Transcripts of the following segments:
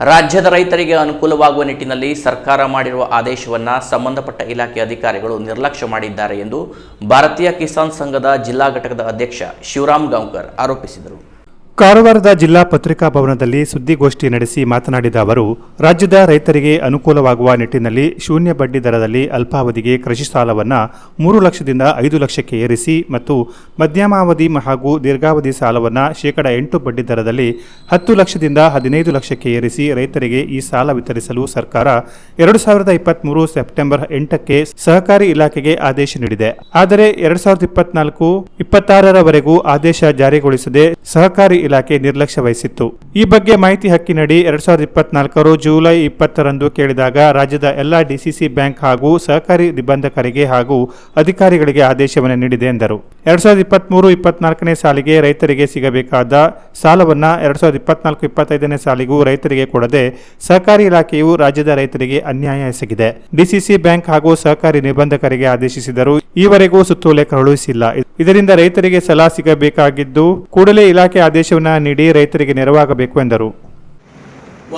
ರಾಜ್ಯದ ರೈತರಿಗೆ ಅನುಕೂಲವಾಗುವ ನಿಟ್ಟಿನಲ್ಲಿ ಸರ್ಕಾರ ಮಾಡಿರುವ ಆದೇಶವನ್ನು ಸಂಬಂಧಪಟ್ಟ ಇಲಾಖೆ ಅಧಿಕಾರಿಗಳು ನಿರ್ಲಕ್ಷ್ಯ ಮಾಡಿದ್ದಾರೆ ಎಂದು ಭಾರತೀಯ ಕಿಸಾನ್ ಸಂಘದ ಜಿಲ್ಲಾ ಘಟಕದ ಅಧ್ಯಕ್ಷ ಶಿವರಾಮ್ ಗಾಂವ್ಕರ್ ಆರೋಪಿಸಿದರು. ಕಾರವಾರದ ಜಿಲ್ಲಾ ಪತ್ರಿಕಾ ಭವನದಲ್ಲಿ ಸುದ್ದಿಗೋಷ್ಠಿ ನಡೆಸಿ ಮಾತನಾಡಿದ ಅವರು, ರಾಜ್ಯದ ರೈತರಿಗೆ ಅನುಕೂಲವಾಗುವ ನಿಟ್ಟಿನಲ್ಲಿ ಶೂನ್ಯ ಬಡ್ಡಿ ದರದಲ್ಲಿ ಅಲ್ಪಾವಧಿಗೆ ಕೃಷಿ ಸಾಲವನ್ನು ಮೂರು ಲಕ್ಷದಿಂದ ಐದು ಲಕ್ಷಕ್ಕೆ ಏರಿಸಿ ಮತ್ತು ಮಧ್ಯಮಾವಧಿ ಹಾಗೂ ದೀರ್ಘಾವಧಿ ಸಾಲವನ್ನು ಶೇಕಡ ಎಂಟು ಬಡ್ಡಿ ದರದಲ್ಲಿ ಹತ್ತು ಲಕ್ಷದಿಂದ ಹದಿನೈದು ಲಕ್ಷಕ್ಕೆ ಏರಿಸಿ ರೈತರಿಗೆ ಈ ಸಾಲ ವಿತರಿಸಲು ಸರ್ಕಾರ ಎರಡು ಸಾವಿರದ ಇಪ್ಪತ್ತ್ಮೂರು ಸೆಪ್ಟೆಂಬರ್ ಎಂಟಕ್ಕೆ ಸಹಕಾರಿ ಇಲಾಖೆಗೆ ಆದೇಶ ನೀಡಿದೆ. ಆದರೆ ಎರಡು ಸಾವಿರದ ಇಪ್ಪತ್ನಾಲ್ಕು, ಇಪ್ಪತ್ತಾರರವರೆಗೂ ಆದೇಶ ಜಾರಿಗೊಳಿಸದೆ ಸಹಕಾರಿ ಇಲಾಖೆ ನಿರ್ಲಕ್ಷ್ಯ ವಹಿಸಿತ್ತು. ಈ ಬಗ್ಗೆ ಮಾಹಿತಿ ಹಕ್ಕಿನಡಿ ಎರಡ್ ಸಾವಿರದ ಇಪ್ಪತ್ನಾಲ್ಕರು ಜುಲೈ ಇಪ್ಪತ್ತರಂದು ಕೇಳಿದಾಗ ರಾಜ್ಯದ ಎಲ್ಲಾ ಡಿಸಿಸಿ ಬ್ಯಾಂಕ್ ಹಾಗೂ ಸಹಕಾರಿ ನಿಬಂಧಕರಿಗೆ ಹಾಗೂ ಅಧಿಕಾರಿಗಳಿಗೆ ಆದೇಶವನ್ನು ನೀಡಿದೆ ಎಂದರು. ಎರಡ್ ಸಾವಿರದ ಇಪ್ಪತ್ಮೂರು ಇಪ್ಪತ್ನಾಲ್ಕನೇ ಸಾಲಿಗೆ ರೈತರಿಗೆ ಸಿಗಬೇಕಾದ ಸಾಲವನ್ನ ಎರಡ್ ಸಾವಿರದ ಇಪ್ಪತ್ನಾಲ್ಕು ಇಪ್ಪತ್ತೈದನೇ ಸಾಲಿಗೂ ರೈತರಿಗೆ ಕೊಡದೆ ಸಹಕಾರಿ ಇಲಾಖೆಯು ರಾಜ್ಯದ ರೈತರಿಗೆ ಅನ್ಯಾಯ ಎಸಗಿದೆ. ಡಿಸಿಸಿ ಬ್ಯಾಂಕ್ ಹಾಗೂ ಸಹಕಾರಿ ನಿಬಂಧಕರಿಗೆ ಆದೇಶಿಸಿದರು ಈವರೆಗೂ ಸುತ್ತೋಲೆ ಕಳುಹಿಸಿಲ್ಲ. ಇದರಿಂದ ರೈತರಿಗೆ ಸಲಹಾ ಸಿಗಬೇಕಾಗಿದ್ದು ಕೂಡಲೇ ಇಲಾಖೆ ಆದೇಶವನ್ನ ನೀಡಿ ರೈತರಿಗೆ ನೆರವಾಗಬೇಕು ಎಂದರು.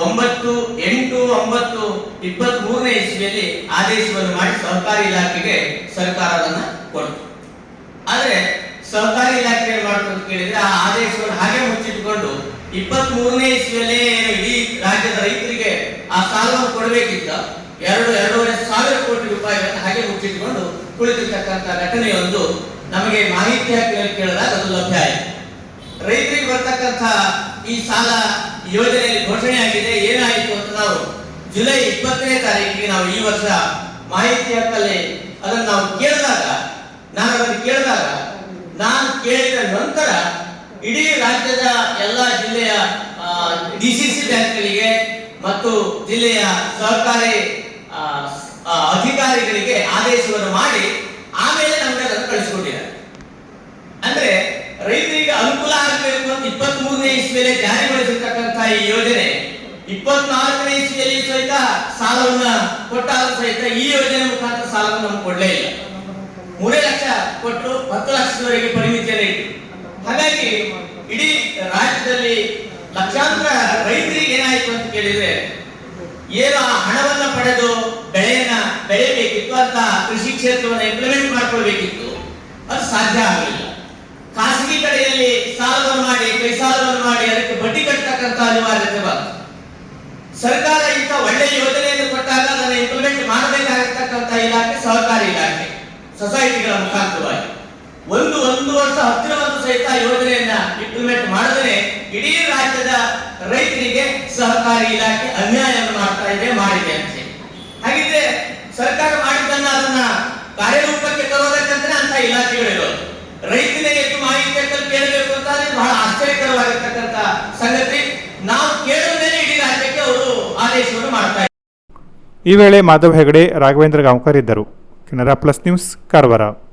ಒಂಬತ್ತು, ಎಂಟು, ಒಂಬತ್ತು ಇಪ್ಪತ್ತ್ ಮೂರನೇ ಇಸ್ವಿಯಲ್ಲಿ ಆದೇಶವನ್ನು ಮಾಡಿ ಸಹಕಾರಿ ಇಲಾಖೆಗೆ ಸರ್ಕಾರವನ್ನು ಕೊಡ್ತು. ಆದ್ರೆ ಸಹಕಾರಿ ಇಲಾಖೆ ಮಾಡ್ಕೊಂಡು ಕೇಳಿದ್ರೆ ಆ ಆದೇಶವನ್ನು ಹಾಗೆ ಮುಚ್ಚಿಟ್ಕೊಂಡು ಇಪ್ಪತ್ತ್ ಮೂರನೇ ಇಸ್ವಿಯಲ್ಲಿ ಇಡೀ ರಾಜ್ಯದ ರೈತರಿಗೆ ಆ ಸಾಲವನ್ನು ಕೊಡಬೇಕಿತ್ತ ಎರಡು, ಎರಡೂವರೆ ಸಾವಿರ ಕೋಟಿ ರೂಪಾಯಿಗಳನ್ನು ಹಾಗೆ ಮುಚ್ಚಿಟ್ಕೊಂಡು ಕುಳಿತಿರ್ತಕ್ಕಂಥ ಘಟನೆಯೊಂದು ನಮಗೆ ಮಾಹಿತಿ ಹಾಕಿ ಕೇಳಿದಾಗ ಅದು ಲಭ್ಯ ಆಯಿತು. ರೈತರಿಗೆ ಬರ್ತಕ್ಕಂಥ ಈ ಸಾಲ ಯೋಜನೆಯಲ್ಲಿ ಘೋಷಣೆ ಆಗಿದೆ. ಏನಾಯಿತು ಅಂತ ನಾವು ಜುಲೈ ಇಪ್ಪತ್ತನೇ ತಾರೀಕಿಗೆ ನಾವು ಈ ವರ್ಷ ಮಾಹಿತಿ ಹಕ್ಕಲ್ಲಿ ಅದನ್ನು ನಾವು ಕೇಳಿದಾಗ, ನಾನು ಅದನ್ನು ಕೇಳಿದಾಗ, ನಾನು ಕೇಳಿದ ನಂತರ ಇಡೀ ರಾಜ್ಯದ ಎಲ್ಲ ಜಿಲ್ಲೆಯ ಡಿ ಸಿ ಸಿ ಬ್ಯಾಂಕ್ಗಳಿಗೆ ಮತ್ತು ಜಿಲ್ಲೆಯ ಸಹಕಾರಿ ಅಧಿಕಾರಿಗಳಿಗೆ ಆದೇಶವನ್ನು ಮಾಡಿ, ಆಮೇಲೆ ನಮಗೆ ಅದನ್ನು ಕಳಿಸಿಕೊಟ್ಟಿದ್ದಾರೆ ಅಂದ್ರೆ ರೈತರಿಗೆ ಅನುಕೂಲ ಆಗಬೇಕು ಅಂತ ಇಪ್ಪತ್ತ್ ಮೂರನೇ ಇಸ್ವಿಯಲ್ಲಿ ಜಾರಿಗೊಳಿಸಿರ್ತಕ್ಕಂತಹ ಈ ಯೋಜನೆ, ಇಪ್ಪತ್ನಾಲ್ಕನೇ ಇಸ್ವಿಯಲ್ಲಿ ಸಹಿತ ಸಾಲವನ್ನ ಕೊಟ್ಟಾಗ ಸಹಿತ ಈ ಯೋಜನೆ ಮುಖಾಂತರ ಸಾಲವನ್ನು ನಮ್ಗೆ ಕೊಡ್ಲೇ ಇಲ್ಲ. ಮೂರೇ ಲಕ್ಷ ಕೊಟ್ಟು ಹತ್ತು ಲಕ್ಷದವರೆಗೆ ಪರಿಮಿತಿಯಲ್ಲಿ ಇತ್ತು ಹಾಗಾಗಿ ಇಡೀ ರಾಜ್ಯದಲ್ಲಿ ಲಕ್ಷಾಂತರ ರೈತರಿಗೆ ಏನಾಯಿತು ಅಂತ ಕೇಳಿದ್ರೆ, ಏನು ಆ ಹಣವನ್ನ ಪಡೆದು ಬೆಳೆಯನ್ನ ಬೆಳೆಯಬೇಕಿತ್ತು, ಅಂತ ಕೃಷಿ ಕ್ಷೇತ್ರವನ್ನು ಇಂಪ್ಲಿಮೆಂಟ್ ಮಾಡ್ಕೊಳ್ಬೇಕಿತ್ತು, ಅದು ಸಾಧ್ಯ ಆಗಲಿಲ್ಲ ಖಾಸಗಿ ಕಡೆಯಲ್ಲಿ ಸಾಲವನ್ನು ಮಾಡಿ ಕೈ ಸಾಲವನ್ನು ಮಾಡಿ ಅದಕ್ಕೆ ಬಡ್ಡಿ ಕಟ್ಟತಕ್ಕಂತ ಸರ್ಕಾರ ಇಂಥ ಒಳ್ಳೆಯ ಯೋಜನೆಯನ್ನು ಕೊಟ್ಟಾಗ ಅದನ್ನು ಇಂಪ್ಲಿಮೆಂಟ್ ಮಾಡಬೇಕಾಗಿರ್ತಕ್ಕಂಥ ಇಲಾಖೆ, ಸಹಕಾರಿ ಇಲಾಖೆ ಸೊಸೈಟಿಗಳ ಮುಖಾಂತರವಾಗಿ. ಒಂದು ಒಂದು ವರ್ಷ ಹತ್ತಿರ ಒಂದು ಸಹಿತ ಯೋಜನೆಯನ್ನ ಇಂಪ್ಲಿಮೆಂಟ್ ಮಾಡಿದ್ರೆ ಇಡೀ ರಾಜ್ಯದ ರೈತರಿಗೆ ಸಹಕಾರಿ ಇಲಾಖೆ ಅನ್ಯಾಯವನ್ನು ಮಾಡ್ತಾ ಇದೆ, ಮಾಡಿದೆ ಅಂತ. ಹಾಗಿದ್ರೆ ಸರ್ಕಾರ ಮಾಡಿದ್ದನ್ನ ಅದನ್ನ ಕಾರ್ಯರೂಪಕ್ಕೆ ತರೋದಕ್ಕಂತಾನೆ ಅಂತ ಇಲಾಖೆಗಳಿರೋದು. ರೈತನಿಗೆ ಎಷ್ಟು ಮಾಹಿತಿ ಕೇಳಬೇಕು ಅಂತ ಬಹಳ ಆಶ್ಚರ್ಯಕರವಾಗಿರ್ತಕ್ಕಂಥ ಸಂಗತಿ. ಈ ವೇಳೆ ಮಾಧವ್ ಹೆಗಡೆ ರಾಘವೇಂದ್ರ ಗಾಂವ್ಕರ್ ಇದ್ದರು. Canara plus news Karwar.